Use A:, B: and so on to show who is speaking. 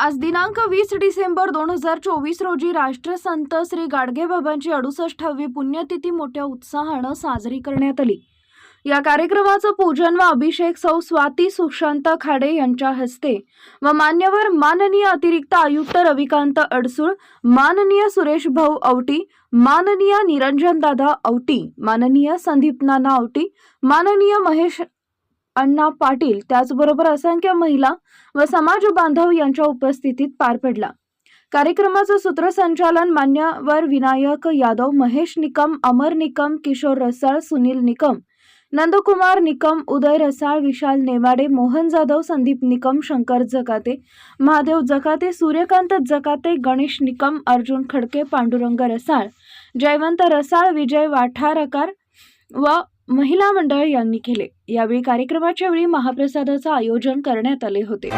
A: आज दिनांक वीस डिसेंबर दोन हजार चोवीस रोजी राष्ट्रसंत श्री गाडगेबाबांची अडुसष्टावी पुण्यतिथी मोठ्या उत्साहानं साजरी करण्यात आली. या कार्यक्रमाचं पूजन व अभिषेक सौ स्वाती सुशांत खाडे यांच्या हस्ते व मान्यवर माननीय अतिरिक्त आयुक्त रविकांत अडसूळ माननीय सुरेश भाऊ औटी माननीय निरंजन दादा औटी माननीय संदीप नाना औटी माननीय महेश अण्णा पाटील त्याचबरोबर असंख्य महिला व समाज बांधव यांच्या उपस्थितीत पार पडला. कार्यक्रमाचं सूत्रसंचालन मान्यवर विनायक यादव महेश निकम अमर निकम किशोर रसाळ सुनील निकम नंदकुमार निकम उदय रसाळ विशाल नेवाडे मोहन जाधव संदीप निकम शंकर जकाते महादेव जकाते सूर्यकांत जकाते गणेश निकम अर्जुन खडके पांडुरंग रसाळ जयवंत रसाळ विजय वाठारकार व महिला मंडळ यांनी केले. यावेळी कार्यक्रमाच्या वेळी महाप्रसादाचं आयोजन करण्यात आले होते.